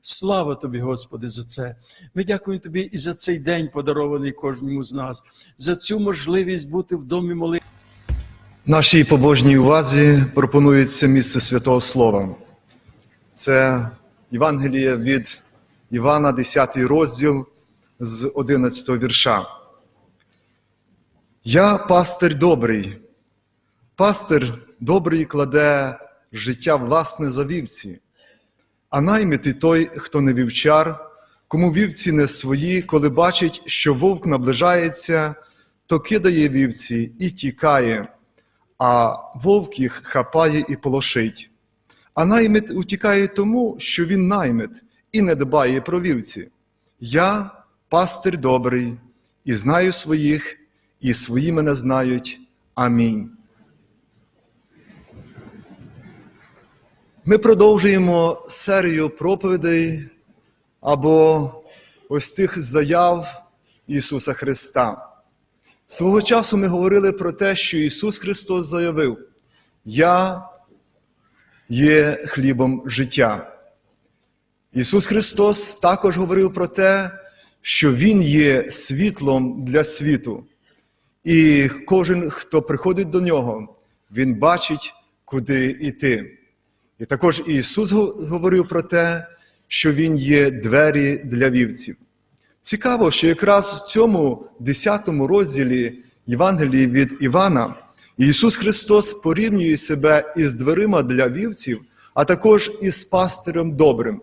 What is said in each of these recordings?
Слава тобі, Господи, за це. Ми дякуємо тобі і за цей день, подарований кожному з нас, за цю можливість бути в домі молитви. Нашій побожній увазі пропонується місце святого Слова. Це Євангеліє від Івана, 10 розділ з 11 вірша. Я пастир добрий. Пастир добрий кладе життя власне за вівці, а наймитий той, хто не вівчар, кому вівці не свої, коли бачить, що вовк наближається, то кидає вівці і тікає а вовк їх хапає і полошить. А наймит утікає тому, що він наймит і не дбає про вівці. Я пастир добрий, і знаю своїх, і свої мене знають. Амінь. Ми продовжуємо серію проповідей або ось тих заяв Ісуса Христа. Свого часу ми говорили про те, що Ісус Христос заявив: Я є хлібом життя. Ісус Христос також говорив про те, що Він є світлом для світу. І кожен, хто приходить до Нього, Він бачить, куди йти. І також Ісус говорив про те, що Він є двері для вівців. Цікаво, що якраз в цьому 10 розділі Євангелії від Івана Ісус Христос порівнює себе із дверима для вівців, а також із пастирем добрим.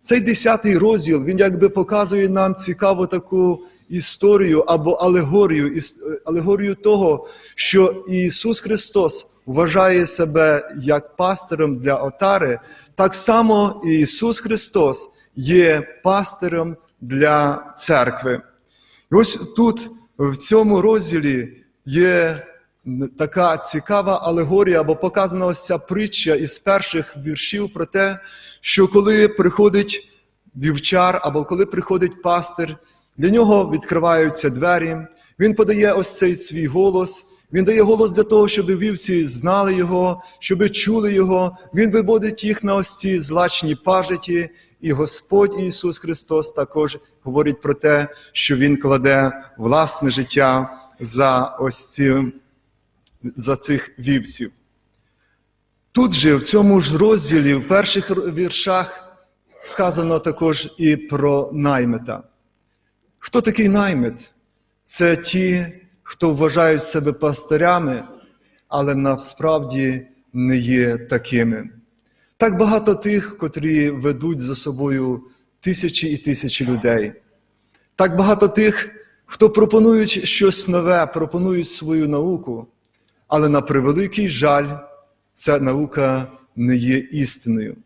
Цей 10 розділ він якби показує нам цікаву таку історію або алегорію, алегорію того, що Ісус Христос вважає себе як пастирем для отари, так само і Ісус Христос є пастирем для церкви. І ось тут, в цьому розділі, є така цікава алегорія, або показана ось ця притча із перших віршів про те, що коли приходить вівчар, або коли приходить пастир, для нього відкриваються двері, він подає ось цей свій голос. Він дає голос для того, щоб вівці знали його, щоб чули його. Він виводить їх на ось ці злачні пажиті, і Господь Ісус Христос також говорить про те, що Він кладе власне життя за ось ці, за цих вівців. Тут же, в цьому ж розділі, в перших віршах, сказано також і про наймита. Хто такий наймит? Це ті, хто вважають себе пастирями, але насправді не є такими. Так багато тих, котрі ведуть за собою тисячі і тисячі людей. Так багато тих, хто пропонують щось нове, пропонують свою науку, але на превеликий жаль, ця наука не є істиною.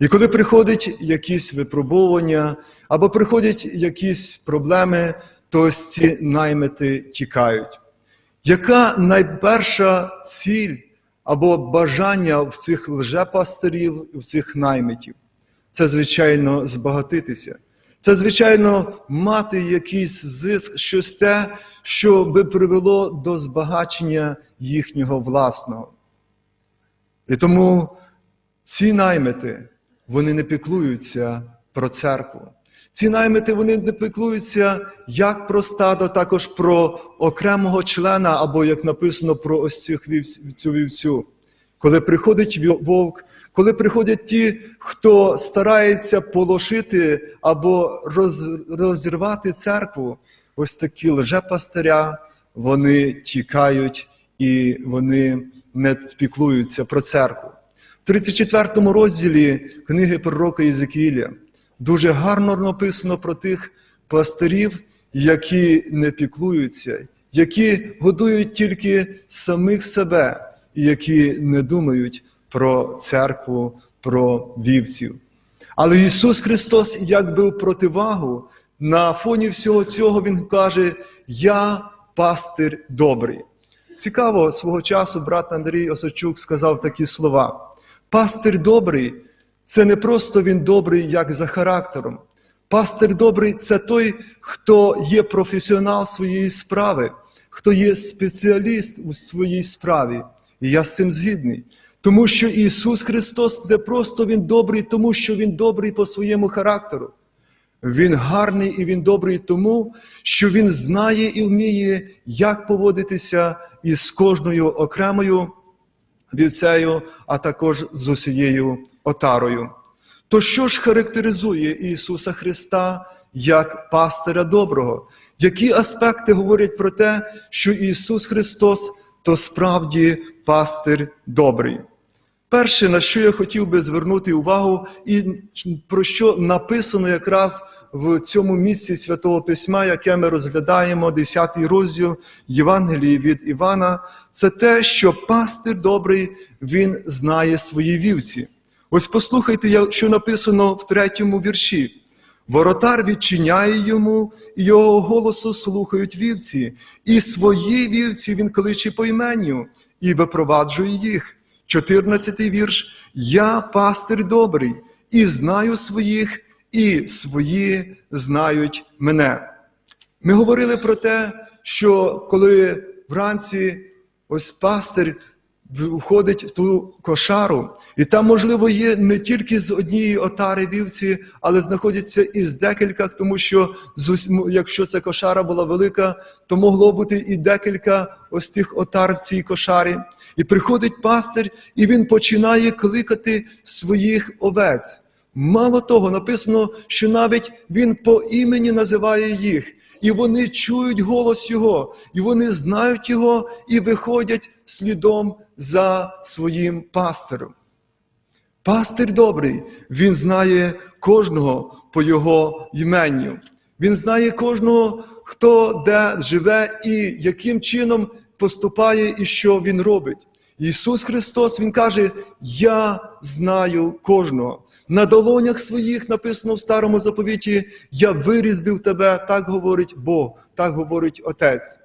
І коли приходять якісь випробування або приходять якісь проблеми, то ці наймити тікають. Яка найперша ціль або бажання в цих лжепастирів, в цих наймитів? Це, звичайно, збагатитися. Це, звичайно, мати якийсь зиск, щось те, що би привело до збагачення їхнього власного. І тому ці наймити, вони не піклуються про церкву. Ці наймити вони не піклуються як про стадо, також про окремого члена, або, як написано, про ось цих вівць, цю вівцю. Коли приходить вовк, коли приходять ті, хто старається полошити або роз, розірвати церкву, ось такі лжепастиря, вони тікають і вони не спіклуються про церкву. В 34 розділі книги пророка Єзекіїля дуже гарно написано про тих пастирів, які не піклуються, які годують тільки самих себе, і які не думають про церкву, про вівців. Але Ісус Христос, якби в противагу, на фоні всього цього Він каже: Я пастир добрий. Цікаво, свого часу брат Андрій Осочук сказав такі слова. Пастир добрий це не просто він добрий, як за характером. Пастир добрий це той, хто є професіонал своєї справи, хто є спеціаліст у своїй справі. І я з цим згідний. Тому що Ісус Христос не просто Він добрий, тому що Він добрий по своєму характеру. Він гарний і він добрий тому, що він знає і вміє, як поводитися із кожною окремою вівцею, а також з усією отарою. То що ж характеризує Ісуса Христа як пастиря доброго? Які аспекти говорять про те, що Ісус Христос то справді пастир добрий? Перше, на що я хотів би звернути увагу, і про що написано якраз в цьому місці Святого Письма, яке ми розглядаємо, 10 розділ Євангелії від Івана, це те, що пастир добрий, він знає свої вівці. Ось послухайте, що написано в третьому вірші. Воротар відчиняє йому, і його голосу слухають вівці, і свої вівці він кличе по іменню і випроваджує їх. 14 вірш. Я пастир добрий, і знаю своїх, і свої знають мене. Ми говорили про те, що коли вранці ось пастир входить в ту кошару, і там, можливо, є не тільки з однієї отари вівці, але знаходяться із декілька, тому що якщо ця кошара була велика, то могло бути і декілька ось тих отар в цій кошарі. І приходить пастир, і він починає кликати своїх овець. Мало того, написано, що навіть він по імені називає їх, і вони чують голос Його, і вони знають Його і виходять слідом за своїм пастиром. Пастир добрий, він знає кожного по його іменню. Він знає кожного, хто де живе і яким чином поступає і що він робить. Ісус Христос Він каже: Я знаю кожного. На долонях своїх написано в старому заповіті: Я вирізбив тебе, так говорить Бог, так говорить Отець.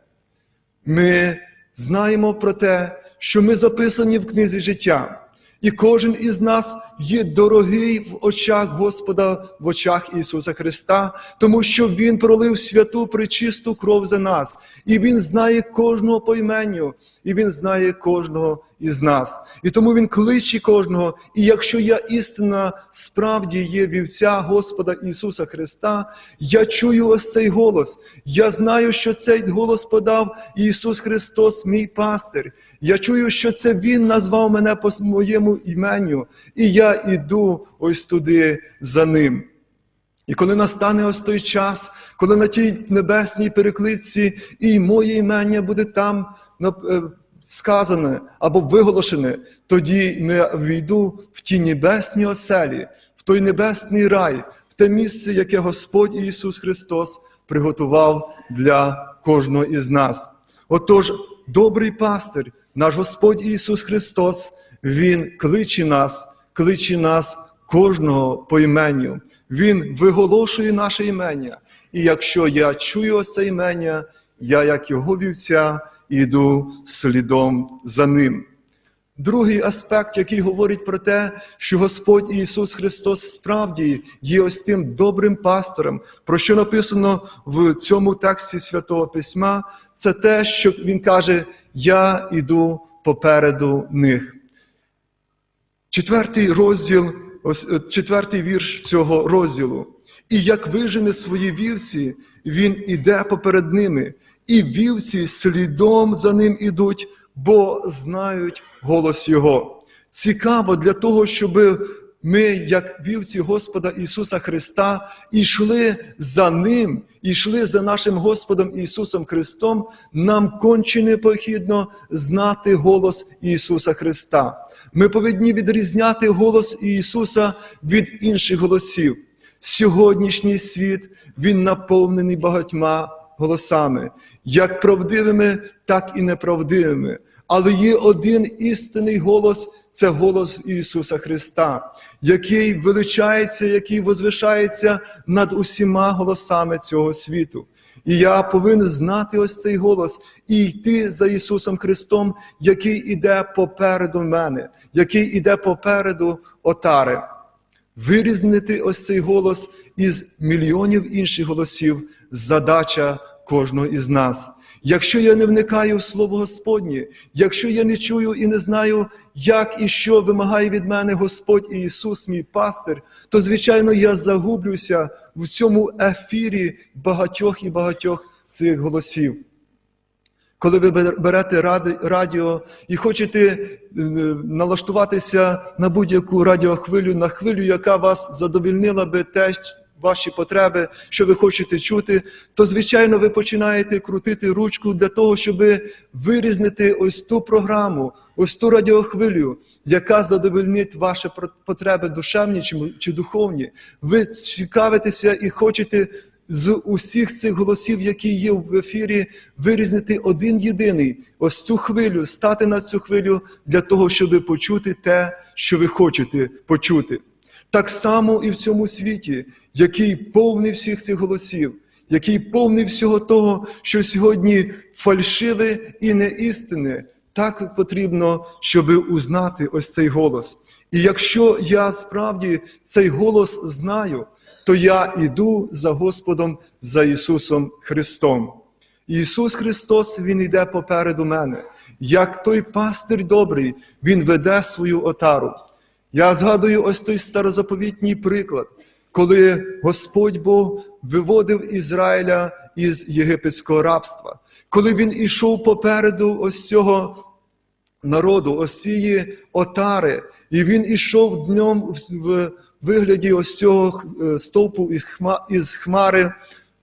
Ми знаємо про те, що ми записані в книзі життя, і кожен із нас є дорогий в очах Господа, в очах Ісуса Христа, тому що Він пролив святу причисту кров за нас, і Він знає кожного по іменню, і Він знає кожного із нас. І тому Він кличе кожного. І якщо я істина справді є вівця Господа Ісуса Христа, я чую ось цей голос. Я знаю, що цей голос подав Ісус Христос, мій пастир. Я чую, що це Він назвав мене по моєму іменю, і я іду ось туди за ним. І коли настане ось той час, коли на тій небесній перекличці і моє імення буде там е, сказане або виголошене, тоді ми війду в ті небесні оселі, в той небесний рай, в те місце, яке Господь Ісус Христос приготував для кожного із нас. Отож, добрий пастир, наш Господь Ісус Христос, Він кличе нас, кличе нас кожного по іменню. Він виголошує наше імення. І якщо я чую ось це імення, я, як його вівця, іду слідом за ним. Другий аспект, який говорить про те, що Господь Ісус Христос справді є ось тим добрим пастором, про що написано в цьому тексті Святого Письма, це те, що Він каже: Я іду попереду них. Четвертий розділ, ось е, четвертий вірш цього розділу. І як вижене свої вівці, він іде поперед ними, і вівці слідом за ним ідуть, бо знають голос Його. Цікаво для того, щоб ми, як вівці Господа Ісуса Христа, ішли за Ним, ішли за нашим Господом Ісусом Христом, нам конче необхідно знати голос Ісуса Христа. Ми повинні відрізняти голос Ісуса від інших голосів. Сьогоднішній світ він наповнений багатьма голосами, як правдивими, так і неправдивими. Але є один істинний голос це голос Ісуса Христа, який величається, який возвишається над усіма голосами цього світу. І я повинен знати ось цей голос і йти за Ісусом Христом, який іде попереду мене, який іде попереду отари. Вирізнити ось цей голос із мільйонів інших голосів задача кожного із нас. Якщо я не вникаю в Слово Господнє, якщо я не чую і не знаю, як і що вимагає від мене Господь Ісус, мій пастир, то, звичайно, я загублюся в цьому ефірі багатьох і багатьох цих голосів. Коли ви берете радіо і хочете е, налаштуватися на будь-яку радіохвилю, на хвилю, яка вас задовільнила би те, ваші потреби, що ви хочете чути, то звичайно ви починаєте крутити ручку для того, щоб вирізнити ось ту програму, ось ту радіохвилю, яка задовольнить ваші потреби душевні чи духовні. Ви цікавитеся і хочете з усіх цих голосів, які є в ефірі, вирізнити один єдиний, ось цю хвилю, стати на цю хвилю для того, щоб почути те, що ви хочете почути. Так само і в цьому світі, який повний всіх цих голосів, який повний всього того, що сьогодні фальшиве і неістинне, так потрібно, щоб узнати ось цей голос. І якщо я справді цей голос знаю, то я іду за Господом, за Ісусом Христом. Ісус Христос, Він йде попереду мене. Як той пастир добрий, Він веде свою отару. Я згадую ось той старозаповітній приклад, коли Господь Бог виводив Ізраїля із єгипетського рабства, коли він ішов попереду ось цього народу, ось цієї отари, і він ішов днем в- вигляді ось цього е, стовпу із хмари,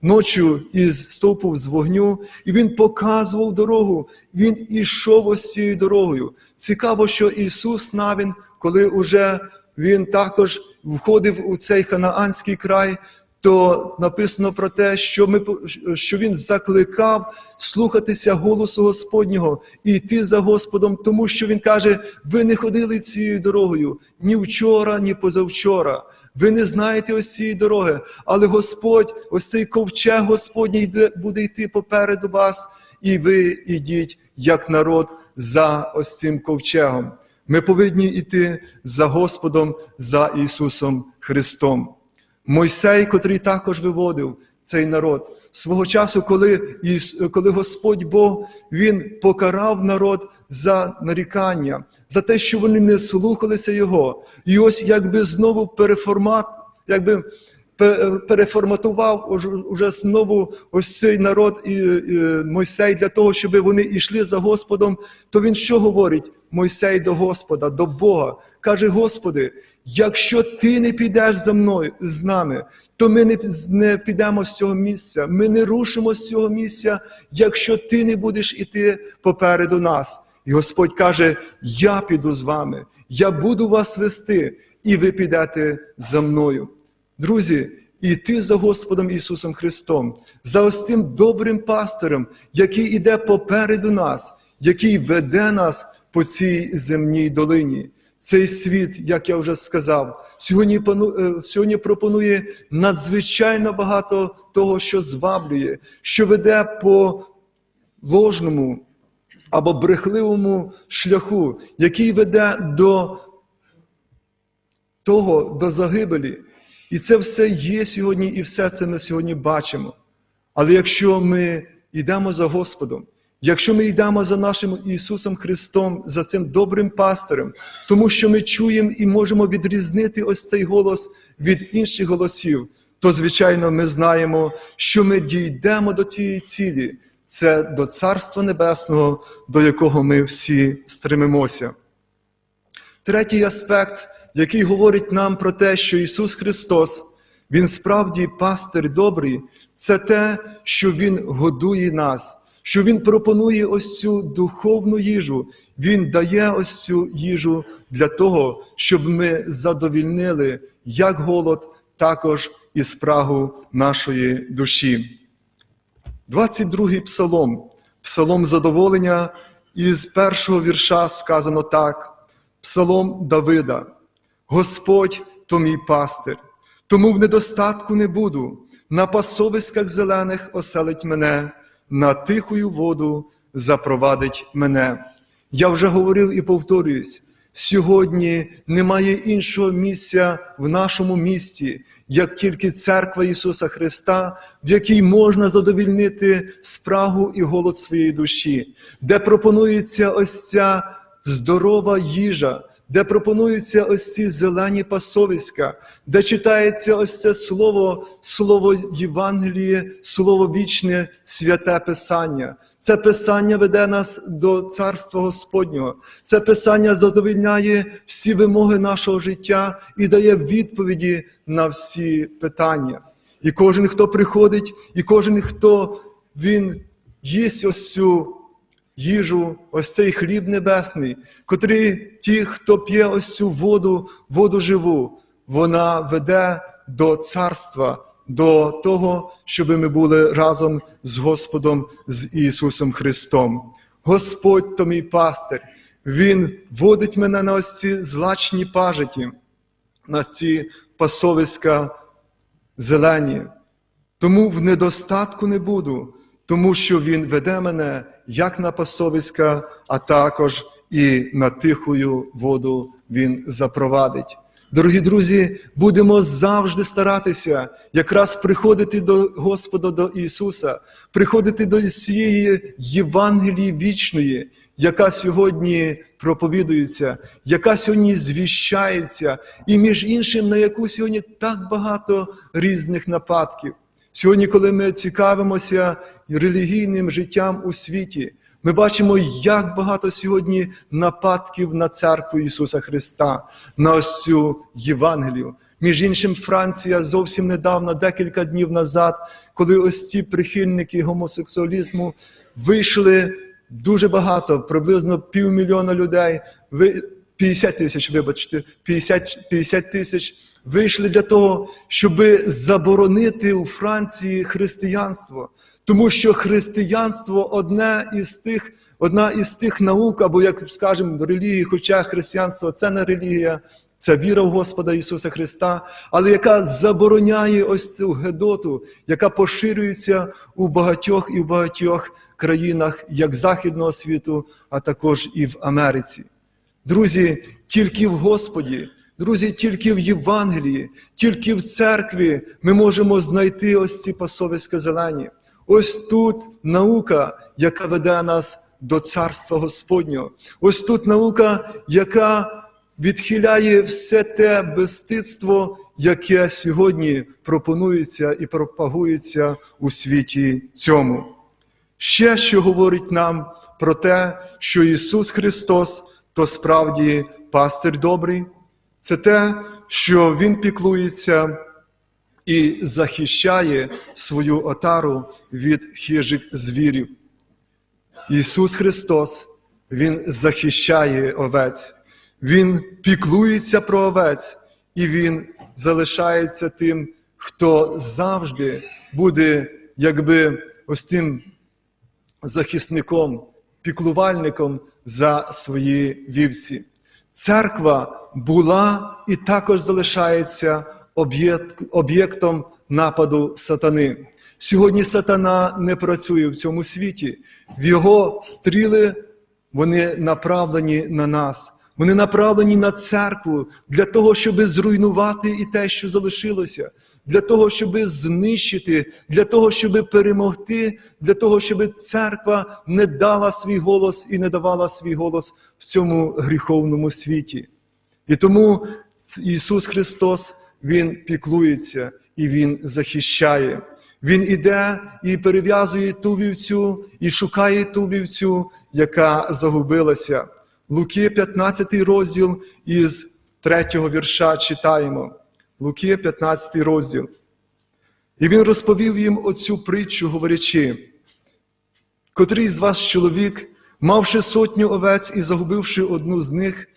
ночі із стовпу з вогню, і він показував дорогу. Він ішов ось цією дорогою. Цікаво, що Ісус Навін, коли уже він також входив у цей ханаанський край, то написано про те, що, ми, що він закликав слухатися голосу Господнього і йти за Господом, тому що він каже: ви не ходили цією дорогою ні вчора, ні позавчора. Ви не знаєте ось цієї дороги, але Господь, ось цей ковчег Господній буде йти попереду вас, і ви йдіть як народ за ось цим ковчегом. Ми повинні йти за Господом, за Ісусом Христом. Мойсей, котрий також виводив цей народ свого часу, коли, коли Господь Бог він покарав народ за нарікання, за те, що вони не слухалися Його. І ось якби знову переформат, якби переформатував уже- знову ось цей народ і, і Мойсей для того, щоб вони йшли за Господом, то він що говорить? Мойсей до Господа, до Бога, каже: Господи, якщо ти не підеш за мною з нами, то ми не, не підемо з цього місця, ми не рушимо з цього місця, якщо ти не будеш іти попереду нас. І Господь каже: Я піду з вами, я буду вас вести, і ви підете за мною. Друзі, іти за Господом Ісусом Христом, за ось цим добрим пастирем, який іде попереду нас, який веде нас по цій земній долині. Цей світ, як я вже сказав, сьогодні, е, сьогодні пропонує надзвичайно багато того, що зваблює, що веде по ложному або брехливому шляху, який веде до того, до загибелі. І це все є сьогодні, і все це ми сьогодні бачимо. Але якщо ми йдемо за Господом, якщо ми йдемо за нашим Ісусом Христом, за цим добрим пастирем, тому що ми чуємо і можемо відрізнити ось цей голос від інших голосів, то, звичайно, ми знаємо, що ми дійдемо до цієї цілі. Це до Царства Небесного, до якого ми всі стремимося. Третій аспект, який говорить нам про те, що Ісус Христос, Він справді пастир добрий, це те, що Він годує нас, що Він пропонує ось цю духовну їжу. Він дає ось цю їжу для того, щоб ми задовільнили як голод, також і спрагу нашої душі. 22-й псалом, псалом задоволення, із першого вірша сказано так: Псалом Давида. Господь то мій пастир, тому в недостатку не буду, на пасовиськах зелених оселить мене, на тихую воду запровадить мене. Я вже говорив і повторююсь: Сьогодні немає іншого місця в нашому місті, як тільки церква Ісуса Христа, в якій можна задовільнити спрагу і голод своєї душі, де пропонується ось ця здорова їжа, де пропонуються ось ці зелені пасовиська, де читається ось це слово, слово Євангеліє, слово вічне, святе Писання. Це Писання веде нас до Царства Господнього. Це Писання задовільняє всі вимоги нашого життя і дає відповіді на всі питання. І кожен, хто приходить, і кожен, хто він їсть ось цю їжу, ось цей хліб небесний, котрий ті, хто п'є ось цю воду, воду живу, вона веде до царства, до того, щоб ми були разом з Господом, з Ісусом Христом. Господь то мій пастир, Він водить мене на ось ці злачні пажиті, на ці пасовиська зелені. Тому в недостатку не буду, тому що Він веде мене як на пасовиська, а також і на тихую воду Він запровадить. Дорогі друзі, будемо завжди старатися якраз приходити до Господа, до Ісуса, приходити до цієї Євангелії вічної, яка сьогодні проповідується, яка сьогодні звіщається, і між іншим, на яку сьогодні так багато різних нападків. Сьогодні, коли ми цікавимося релігійним життям у світі, ми бачимо, як багато сьогодні нападків на церкву Ісуса Христа, на ось цю Євангелію. Між іншим, Франція зовсім недавно, декілька днів назад, коли ось ці прихильники гомосексуалізму вийшли дуже багато, приблизно півмільйона людей, ви- 50 тисяч, вибачте, 50, 50 тисяч вийшли для того, щоб заборонити у Франції християнство. Тому що християнство одне із тих, одна із тих наук, або як скажемо, релігії, хоча християнство це не релігія, це віра в Господа Ісуса Христа, але яка забороняє ось цю гедоту, яка поширюється у багатьох і в багатьох країнах, як Західного світу, а також і в Америці. Друзі, тільки в Господі, друзі, тільки в Євангелії, тільки в церкві ми можемо знайти ось ці пасовиська зелені. Ось тут наука, яка веде нас до царства Господнього. Ось тут наука, яка відхиляє все те безстидство, яке сьогодні пропонується і пропагується у світі цьому. Ще що говорить нам про те, що Ісус Христос то справді пастир добрий, це те, що Він піклується і захищає свою отару від хижих звірів. Ісус Христос, Він захищає овець, Він піклується про овець, і Він залишається тим, хто завжди буде, якби ось тим захисником, піклувальником за свої вівці. Церква була і також залишається об'єктом нападу сатани. Сьогодні сатана не працює в цьому світі. В його стріли вони направлені на нас. Вони направлені на церкву для того, щоб зруйнувати і те, що залишилося, для того, щоб знищити, для того, щоб перемогти, для того, щоб церква не дала свій голос і не давала свій голос в цьому гріховному світі. І тому Ісус Христос Він піклується і Він захищає. Він іде і перев'язує ту вівцю, і шукає ту вівцю, яка загубилася. Луки, 15 розділ із 3 вірша читаємо. Луки, 15 розділ. І він розповів їм оцю притчу, говорячи, котрий з вас чоловік, мавши сотню овець і загубивши одну з них,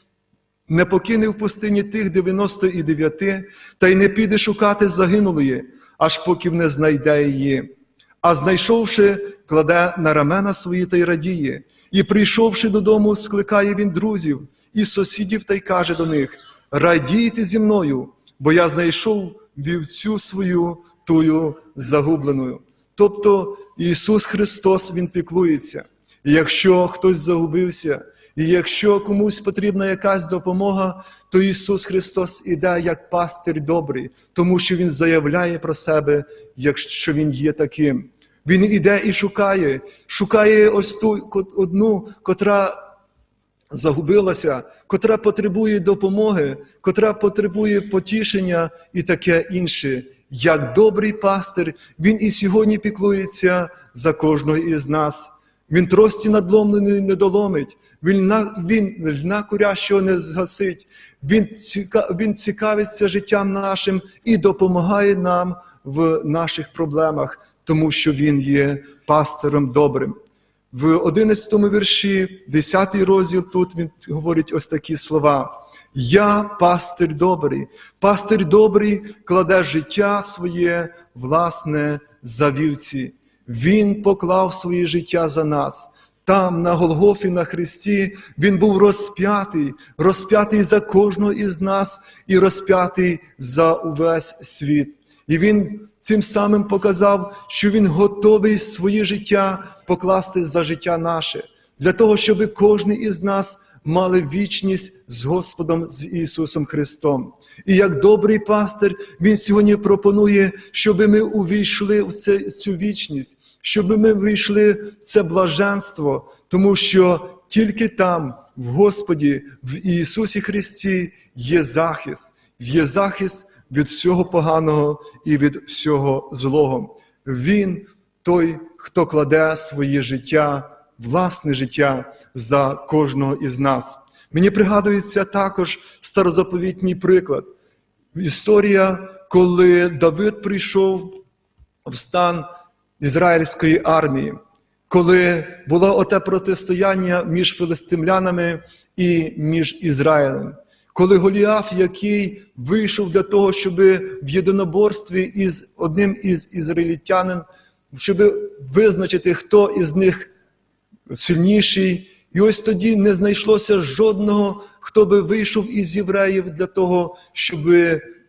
не покине в пустині тих 99, та й не піде шукати загинулої, аж поки не знайде її. А знайшовши, кладе на рамена свої та й радіє. І прийшовши додому, скликає він друзів і сусідів та й каже до них: Радійте зі мною, бо я знайшов вівцю свою тую загубленою. Тобто Ісус Христос Він піклується. І якщо хтось загубився, І якщо комусь потрібна якась допомога, то Ісус Христос іде як пастир добрий, тому що Він заявляє про себе, якщо Він є таким. Він іде і шукає, шукає ось ту одну, котра загубилася, котра потребує допомоги, котра потребує потішення і таке інше. Як добрий пастир, він і сьогодні піклується за кожного із нас. Він трості надломлений не доломить, він, на, він льна курящого не згасить, він, ціка, він цікавиться життям нашим і допомагає нам в наших проблемах, тому що він є пастиром добрим. В 11 вірші, 10 розділ, тут він говорить ось такі слова. Я пастир добрий, пастир добрий кладе життя своє, власне, за вівці. Він поклав своє життя за нас. Там, на Голгофі, на Христі, Він був розп'ятий, розп'ятий за кожного із нас і розп'ятий за увесь світ. І він цим самим показав, що він готовий своє життя покласти за життя наше, для того, щоб кожен із нас мали вічність з Господом з Ісусом Христом. І як добрий пастир, Він сьогодні пропонує, щоб ми увійшли в цю вічність, щоб ми вийшли в це блаженство, тому що тільки там, в Господі, в Ісусі Христі, є захист, є захист від всього поганого і від всього злого. Він той, хто кладе своє життя, власне життя за кожного із нас. Мені пригадується також старозаповітній приклад. Історія, коли Давид прийшов в стан ізраїльської армії, коли було оте протистояння між филистимлянами і між Ізраїлем. Коли Голіаф, який вийшов для того, щоб в єдиноборстві із одним із ізраїльтянин, щоб визначити, хто із них сильніший. І ось тоді не знайшлося жодного, хто би вийшов із євреїв для того, щоб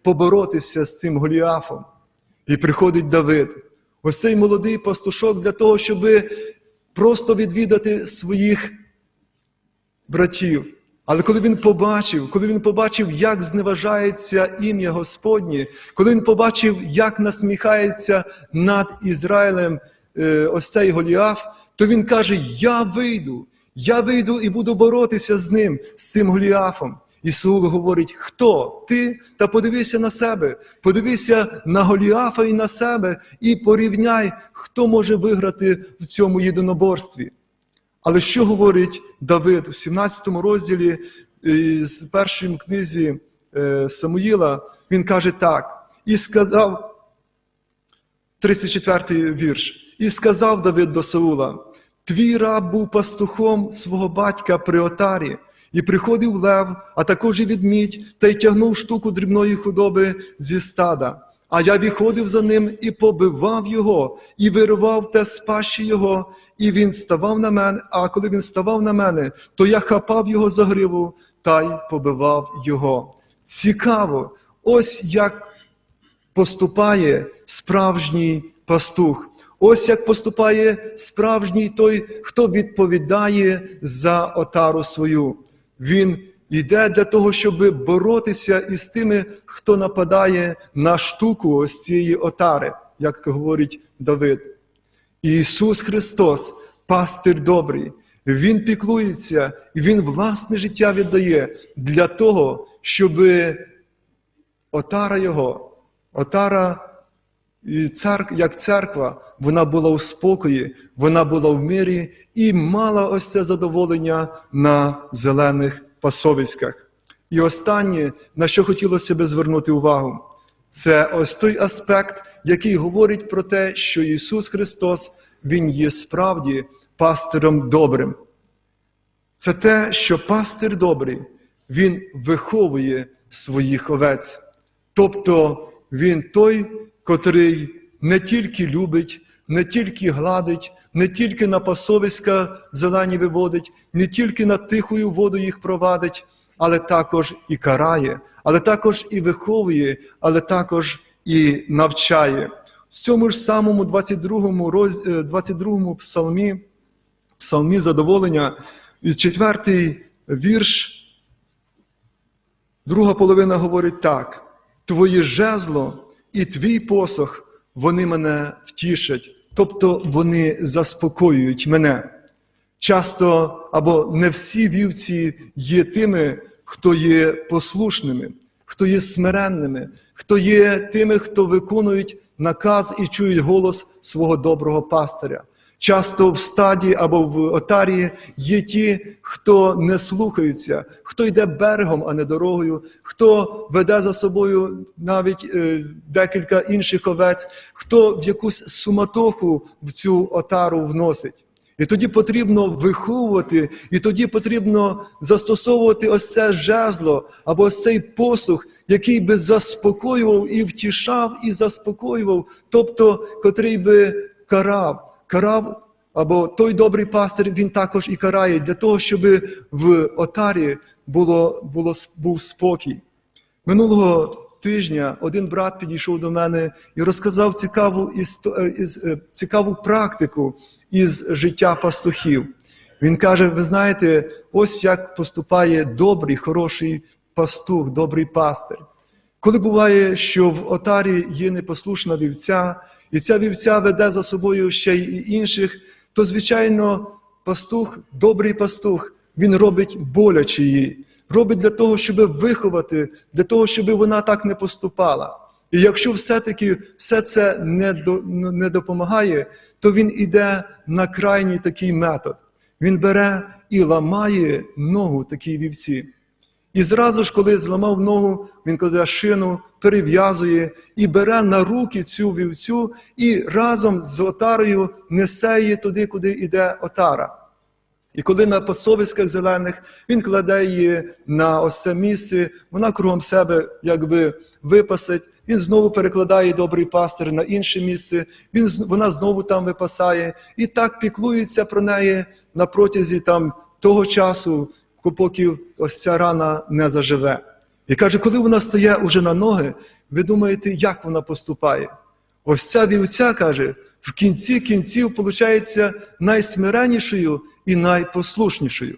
поборотися з цим Голіафом. І приходить Давид, ось цей молодий пастушок для того, щоб просто відвідати своїх братів. Але коли він побачив, коли він побачив, як зневажається ім'я Господнє, коли він побачив, як насміхається над Ізраїлем е, ось цей Голіаф, то він каже: Я вийду, я вийду і буду боротися з ним, з цим Голіафом. І Саул говорить: Хто? Ти? Та подивися на себе, подивися на Голіафа і на себе, і порівняй, хто може виграти в цьому єдиноборстві. Але що говорить Давид в 17 розділі е, з першої книзі е, Самуїла? Він каже так: і сказав, 34 вірш, і сказав Давид до Саула: Твій раб був пастухом свого батька при отарі, і приходив лев, а також і відмідь, та й тягнув штуку дрібної худоби зі стада. А я виходив за ним і побивав його, і вирвав те з пащі його, і він ставав на мене. А коли він ставав на мене, то я хапав його за гриву та й побивав його. Цікаво, ось як поступає справжній пастух. Ось як поступає справжній той, хто відповідає за отару свою. Він йде для того, щоб боротися із тими, хто нападає на штуку ось цієї отари, як говорить Давид. Ісус Христос, пастир добрий, Він піклується і Він власне життя віддає для того, щоб отара Його, отара і церк, як церква, вона була у спокої, вона була в мирі і мала ось це задоволення на зелених пасовиськах. І останнє, на що хотілося би звернути увагу, це ось той аспект, який говорить про те, що Ісус Христос, Він є справді пастиром добрим. Це те, що пастир добрий, Він виховує своїх овець. Тобто Він той, котрий не тільки любить, не тільки гладить, не тільки на пасовиська зелені виводить, не тільки над тихою водою їх провадить, але також і карає, але також і виховує, але також і навчає. В цьому ж самому 22 роз... 22 псалмі, псалмі задоволення, четвертий вірш, друга половина говорить так: Твоє жезло і твій посох, вони мене втішать, тобто вони заспокоюють мене. Часто або не всі вівці є тими, хто є послушними, хто є смиренними, хто є тими, хто виконують наказ і чують голос свого доброго пастиря. Часто в стаді або в отарі є ті, хто не слухаються, хто йде берегом, а не дорогою, хто веде за собою навіть е, декілька інших овець, хто в якусь суматоху в цю отару вносить. І тоді потрібно виховувати, і тоді потрібно застосовувати ось це жезло або ось цей посух, який би заспокоював і втішав, і заспокоював, тобто котрий би карав, карав. Або той добрий пастир він також і карає для того, щоб в отарі було, було, був спокій. Минулого тижня один брат підійшов до мене і розказав цікаву, е, е, цікаву практику із життя пастухів. Він каже: ви знаєте, ось як поступає добрий, хороший пастух, добрий пастир. Коли буває, що в отарі є непослушна вівця, і ця вівця веде за собою ще й інших, то, звичайно, пастух, добрий пастух, він робить боляче їй, робить для того, щоб виховати, для того, щоб вона так не поступала. І якщо все-таки все це не, до, не допомагає, то він іде на крайній такий метод. Він бере і ламає ногу такій вівці. І зразу ж, коли зламав ногу, він кладе шину, перев'язує і бере на руки цю вівцю і разом з отарою несе її туди, куди йде отара. І коли на пасовиськах зелених він кладе її на ось це місце, вона кругом себе якби випасить. Він знову перекладає добрий пастир на інше місце, він, вона знову там випасає, і так піклується про неї на протязі там того часу, поки ось ця рана не заживе. І каже, коли вона стає уже на ноги, ви думаєте, як вона поступає? Ось ця вівця каже, в кінці кінців виходить найсмиреннішою і найпослушнішою.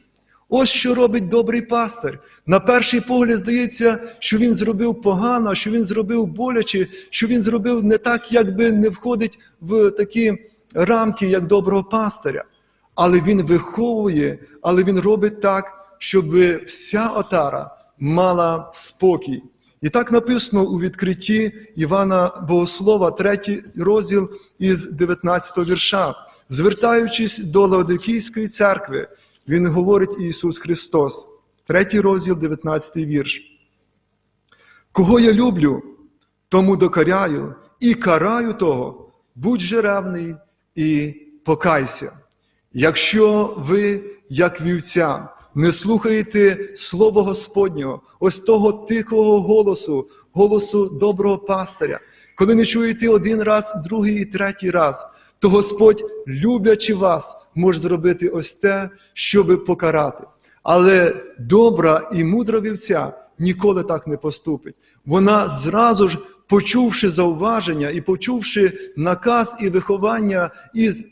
Ось що робить добрий пастир. На перший погляд здається, що він зробив погано, що він зробив боляче, що він зробив не так, якби не входить в такі рамки, як доброго пастиря. Але він виховує, але він робить так, щоб вся отара мала спокій. І так написано у відкритті Івана Богослова, третій розділ із 19 вірша. Звертаючись до Лаодикійської церкви, він говорить Ісус Христос, третій розділ, 19 вірш. Кого я люблю, тому докаряю і караю того, будь же ревний і покайся. Якщо ви, як вівця, не слухаєте Слово Господнього, ось того тихого голосу, голосу доброго пастиря, коли не чуєте один раз, другий і третій раз, то Господь, люблячи вас, може зробити ось те, щоби покарати. Але добра і мудра вівця ніколи так не поступить. Вона зразу ж, почувши зауваження і почувши наказ і виховання із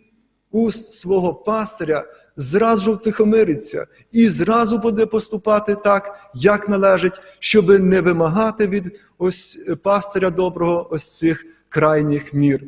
уст свого пастиря, зразу втихомириться і зразу буде поступати так, як належить, щоб не вимагати від ось пастиря доброго ось цих крайніх мір.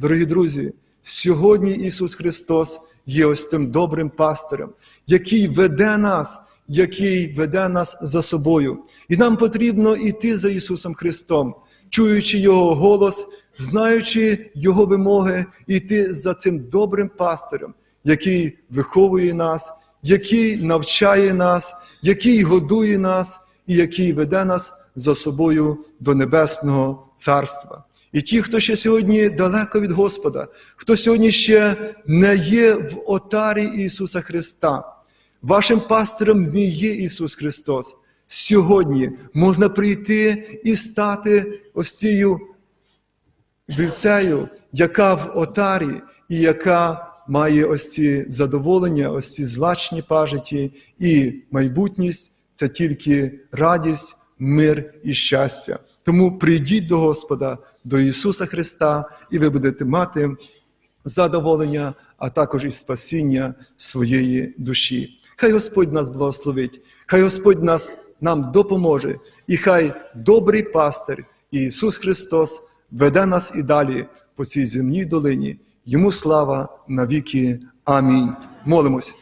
Дорогі друзі, сьогодні Ісус Христос є ось тим добрим пастирем, який веде нас, який веде нас за собою. І нам потрібно йти за Ісусом Христом, чуючи Його голос, знаючи Його вимоги, йти за цим добрим пастирем, який виховує нас, який навчає нас, який годує нас і який веде нас за собою до Небесного Царства. І ті, хто ще сьогодні далеко від Господа, хто сьогодні ще не є в отарі Ісуса Христа, вашим пастиром не є Ісус Христос. Сьогодні можна прийти і стати ось цією вівцею, яка в отарі і яка має ось ці задоволення, ось ці злачні пажиті, і майбутність це тільки радість, мир і щастя. Тому прийдіть до Господа, до Ісуса Христа, і ви будете мати задоволення, а також і спасіння своєї душі. Хай Господь нас благословить, хай Господь нас нам допоможе, і хай добрий пастир Ісус Христос веде нас і далі по цій земній долині. Йому слава навіки. Амінь. Молимось.